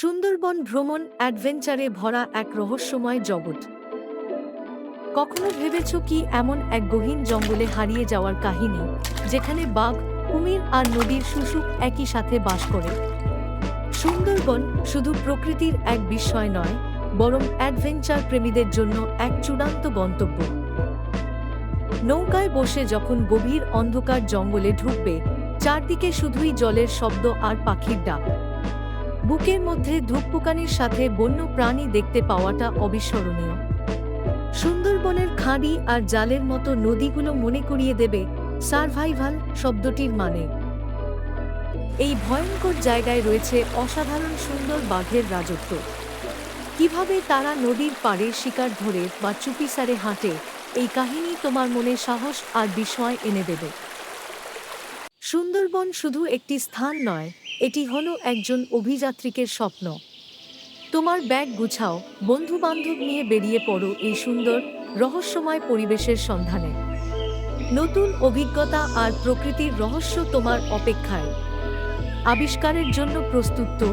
সুন্দরবন ভ্রমণ অ্যাডভেঞ্চারে ভরা এক রহস্যময় জগৎ। কখনো ভেবেছ কি এমন এক গহীন জঙ্গলে হারিয়ে যাওয়ার কাহিনী, যেখানে বাঘ, কুমির আর নদীর শুশুক একই সাথে বাস করে? সুন্দরবন শুধু প্রকৃতির এক বিস্ময় নয়, বরং অ্যাডভেঞ্চার প্রেমীদের জন্য এক চূড়ান্ত গন্তব্য। নৌকায় বসে যখন গভীর অন্ধকার জঙ্গলে ঢুকবে, চারদিকে শুধুই জলের শব্দ আর পাখির ডাক। বুকের মধ্যে ধূপপুকানির সাথে বন্য প্রাণী দেখতে পাওয়াটা অবিস্মরণীয়। সুন্দরবনের খাঁড়ি আর জালের মতো নদীগুলো মনে করিয়ে দেবে সার্ভাইভাল শব্দটির মানে। এই ভয়ঙ্কর জায়গায় রয়েছে অসাধারণ সুন্দর বাঘের রাজত্ব। কীভাবে তারা নদীর পাড়ে শিকার ধরে বা চুপিসারে হাঁটে, এই কাহিনী তোমার মনে সাহস আর বিস্ময় এনে দেবে। সুন্দরবন শুধু একটি স্থান নয়, এটি হলো একজন অভিযাত্রীকের স্বপ্ন। তোমার ব্যাগ গুছাও বন্ধু বান্ধব নিয়ে বেরিয়ে পড়ো এই সুন্দর, রহস্যময় পরিবেশের সন্ধানে। নতুন অভিজ্ঞতা আর প্রকৃতির রহস্য তোমার অপেক্ষায়। আবিষ্কারের জন্য প্রস্তুত তো?